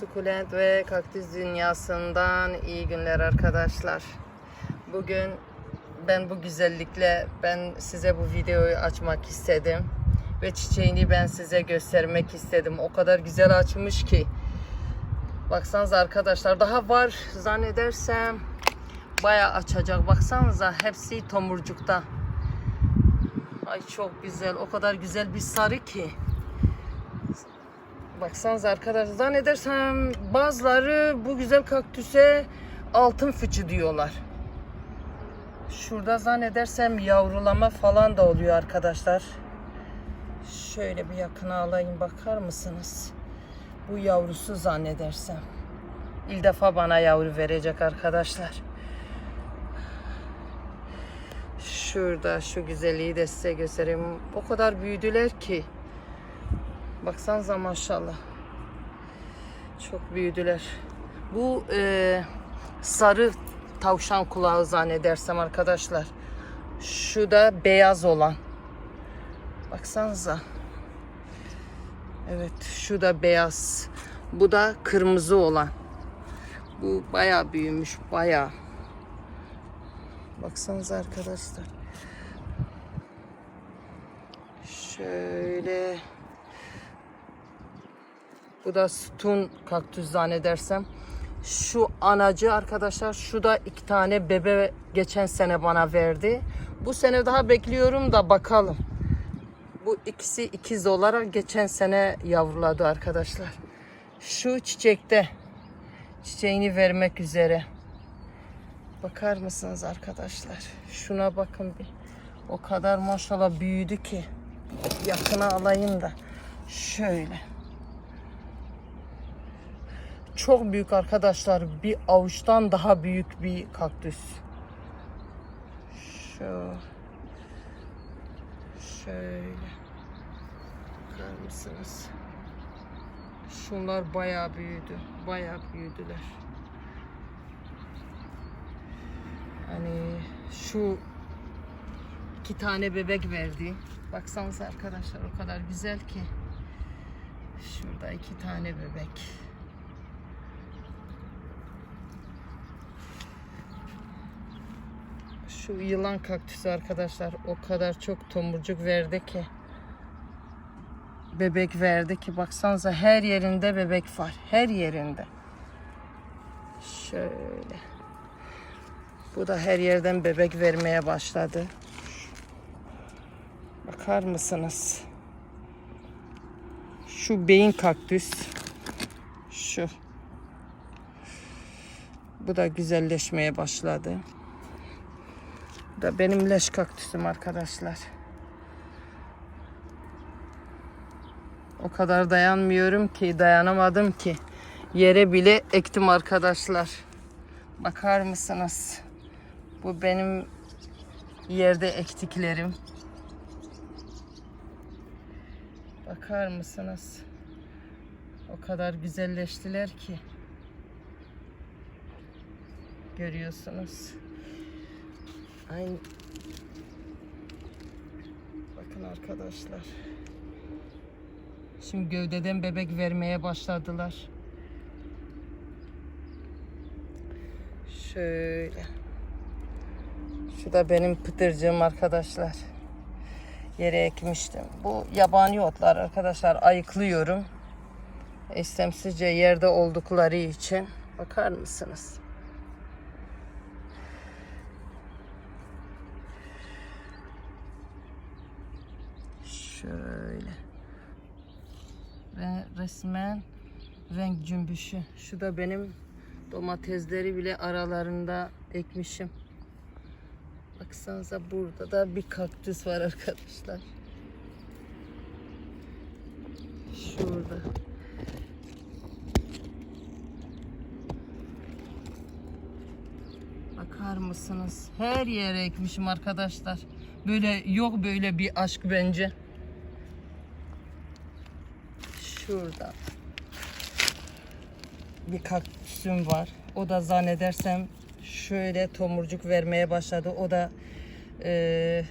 Sukulent ve kaktüs dünyasından iyi günler arkadaşlar. Bugün ben bu güzellikle ben size bu videoyu açmak istedim. Ve çiçeğini ben size göstermek istedim. O kadar güzel açmış ki. Baksanıza arkadaşlar daha var zannedersem bayağı açacak. Baksanıza hepsi tomurcukta. Ay çok güzel. O kadar güzel bir sarı ki. Baksanıza arkadaşlar zannedersem bazıları bu güzel kaktüse altın fıçı diyorlar. Şurada zannedersem yavrulama falan da oluyor arkadaşlar. Şöyle bir yakına alayım bakar mısınız? Bu yavrusu zannedersem. İlk defa bana yavru verecek arkadaşlar. Şurada şu güzelliği de size göstereyim. O kadar büyüdüler ki. Baksanıza maşallah. Çok büyüdüler. Bu e, sarı tavşan kulağı zannedersem arkadaşlar. Şu da beyaz olan. Baksanıza. Evet şu da beyaz. Bu da kırmızı olan. Bu bayağı büyümüş bayağı. Baksanıza arkadaşlar. Şöyle. Bu da sütun kaktüs zannedersem. Şu anacı arkadaşlar şu da iki tane bebe geçen sene bana verdi. Bu sene daha bekliyorum da bakalım. Bu ikisi ikiz olarak geçen sene yavruladı arkadaşlar. Şu çiçekte çiçeğini vermek üzere. Bakar mısınız arkadaşlar? Şuna bakın bir. O kadar maşallah büyüdü ki. Yakına alayım da. Şöyle. Çok büyük arkadaşlar. Bir avuçtan daha büyük bir kaktüs. Şu. Şöyle. Bakar mısınız? Şunlar bayağı büyüdü. Bayağı büyüdüler. Hani şu iki tane bebek verdi. Baksanıza arkadaşlar o kadar güzel ki. Şurada iki tane bebek. Şu yılan kaktüsü arkadaşlar o kadar çok tomurcuk verdi ki. Bebek verdi ki baksanıza her yerinde bebek var. Her yerinde. Şöyle. Bu da her yerden bebek vermeye başladı. Bakar mısınız? Şu beyin kaktüs. Şu. Bu da güzelleşmeye başladı. Da benim leş kaktüsüm arkadaşlar. O kadar dayanmıyorum ki, dayanamadım ki. Yere bile ektim arkadaşlar. Bakar mısınız? Bu benim yerde ektiklerim. Bakar mısınız? O kadar güzelleştiler ki. Görüyorsunuz. Aynı. Bakın arkadaşlar. Şimdi gövdeden bebek vermeye başladılar. Şöyle. Şu da benim pıtırcığım arkadaşlar. Yere ekmiştim. Bu yabani otlar arkadaşlar ayıklıyorum. İstemsizce yerde oldukları için. Bakar mısınız? Şöyle. Ve resmen renk cümbüşü. Şu da benim domatesleri bile aralarında ekmişim. Baksanıza burada da bir kaktüs var arkadaşlar. Şurada. Bakar mısınız? Her yere ekmişim arkadaşlar. Böyle yok böyle bir aşk bence. Şurada. Bir kaktüsüm var. O da zannedersem şöyle tomurcuk vermeye başladı. O da eee,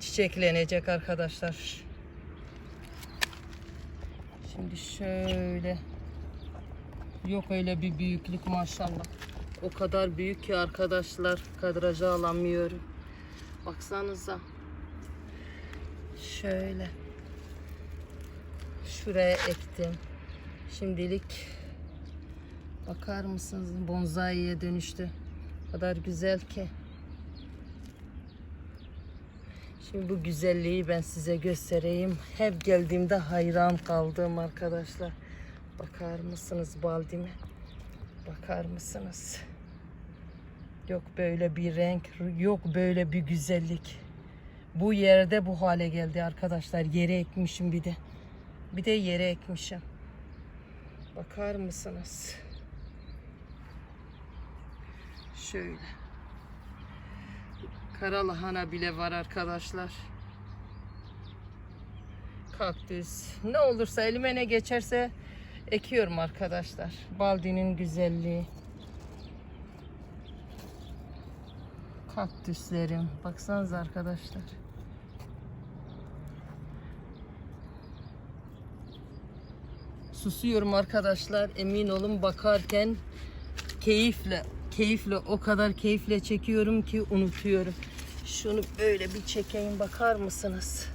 çiçeklenecek arkadaşlar. Şimdi şöyle Yok öyle bir büyüklük maşallah. O kadar büyük ki arkadaşlar kadrajı alamıyorum. Baksanıza. Şöyle. Şuraya ektim. Şimdilik bakar mısınız bonsai'ye dönüştü. O kadar güzel ki. Şimdi bu güzelliği ben size göstereyim. Hep geldiğimde hayran kaldım arkadaşlar. Bakar mısınız baldime? Bakar mısınız? Yok böyle bir renk, yok böyle bir güzellik. Bu yerde bu hale geldi arkadaşlar. Yere ekmişim bir de. Bir de yere ekmişim. Bakar mısınız? Şöyle. Kara lahana bile var arkadaşlar. Kaktüs. Ne olursa elime ne geçerse ekiyorum arkadaşlar. Baldinin güzelliği. Kaktüslerim. Baksanıza arkadaşlar. Susuyorum arkadaşlar. Emin olun bakarken keyifle keyifle o kadar keyifle çekiyorum ki unutuyorum. Şunu böyle bir çekeyim bakar mısınız?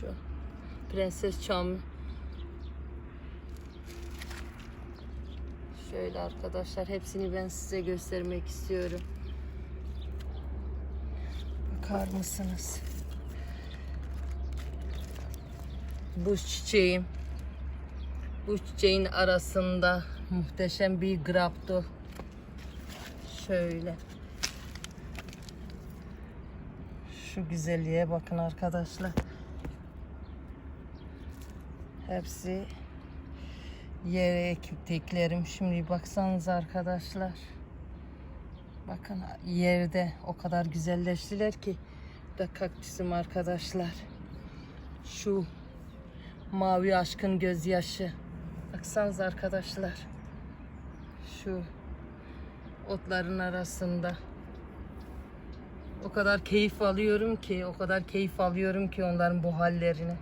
Şu Prenses Çam. Şöyle arkadaşlar hepsini ben size göstermek istiyorum. Bakar mısınız? Bu çiçeğim. Bu çiçeğin arasında muhteşem bir grapto. Şöyle. Şu güzelliğe bakın arkadaşlar. Hepsi yere ektiklerim. Şimdi baksanıza arkadaşlar. Bakın yerde o kadar güzelleştiler ki. Da kaktüsüm arkadaşlar. Şu mavi aşkın gözyaşı. Baksanıza arkadaşlar. Şu otların arasında. O kadar keyif alıyorum ki, o kadar keyif alıyorum ki onların bu hallerini.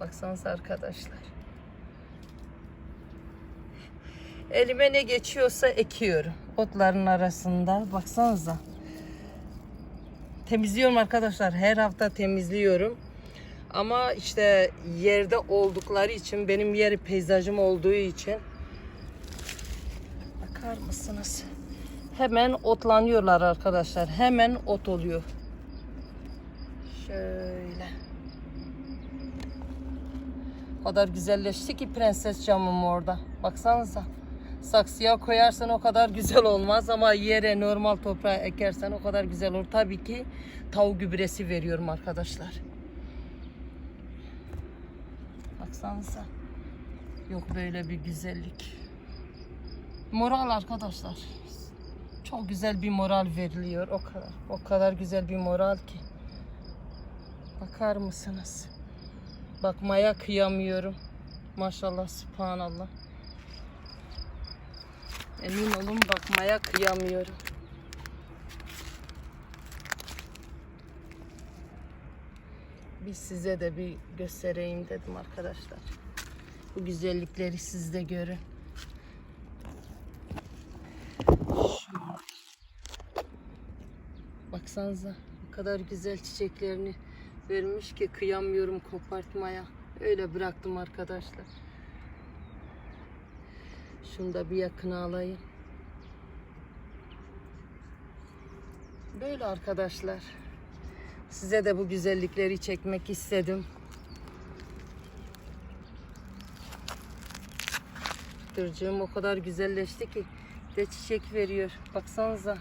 Baksanıza arkadaşlar. Elime ne geçiyorsa ekiyorum. Otların arasında. Baksanıza. Temizliyorum arkadaşlar. Her hafta temizliyorum. Ama işte yerde oldukları için benim yeri peyzajım olduğu için bakar mısınız? Hemen otlanıyorlar arkadaşlar. Hemen ot oluyor. Şöyle. O kadar güzelleşti ki prenses camım orada. Baksanıza. Saksıya koyarsan o kadar güzel olmaz ama yere normal toprağa ekersen o kadar güzel olur. Tabii ki tavuk gübresi veriyorum arkadaşlar. Baksanıza. Yok böyle bir güzellik. Moral arkadaşlar. Çok güzel bir moral veriliyor o kadar. O kadar güzel bir moral ki. Bakar mısınız? Bakmaya kıyamıyorum. Maşallah subhanallah. Emin olun bakmaya kıyamıyorum. Bir size de bir göstereyim dedim arkadaşlar. Bu güzellikleri siz de görün. Şöyle. Baksanıza o kadar güzel çiçeklerini vermiş ki kıyamıyorum kopartmaya. Öyle bıraktım arkadaşlar. Şunu da bir yakına alayım. Böyle arkadaşlar. Size de bu güzellikleri çekmek istedim. Dırcığım o kadar güzelleşti ki de çiçek veriyor. Baksanıza.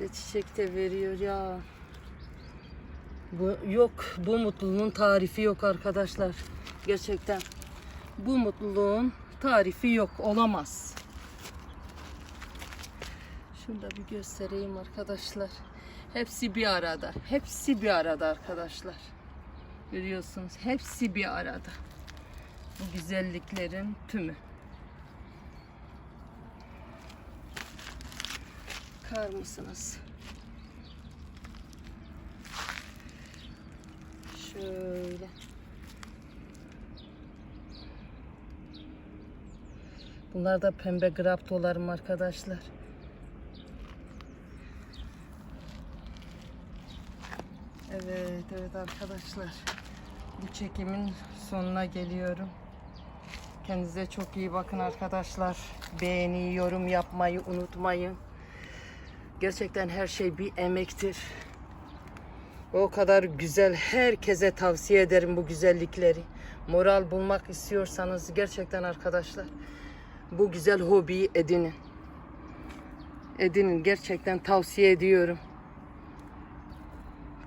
De çiçek de veriyor ya. Bu yok bu mutluluğun tarifi yok arkadaşlar. Gerçekten. Bu mutluluğun tarifi yok olamaz. Şunu da bir göstereyim arkadaşlar. Hepsi bir arada. Hepsi bir arada arkadaşlar. Görüyorsunuz. Hepsi bir arada. Bu güzelliklerin tümü. Bakar mısınız? Şöyle. Bunlar da pembe graptolarım arkadaşlar. Evet, evet arkadaşlar. Bu çekimin sonuna geliyorum. Kendinize çok iyi bakın arkadaşlar. Beğeni, yorum yapmayı unutmayın. Gerçekten her şey bir emektir. O kadar güzel. Herkese tavsiye ederim bu güzellikleri. Moral bulmak istiyorsanız gerçekten arkadaşlar bu güzel hobiyi edinin. Edinin gerçekten tavsiye ediyorum.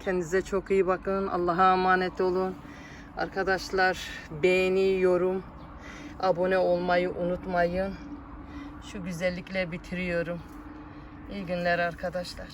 Kendinize çok iyi bakın. Allah'a emanet olun. Arkadaşlar beğeni, yorum, abone olmayı unutmayın. Şu güzellikle bitiriyorum. İyi günler arkadaşlar.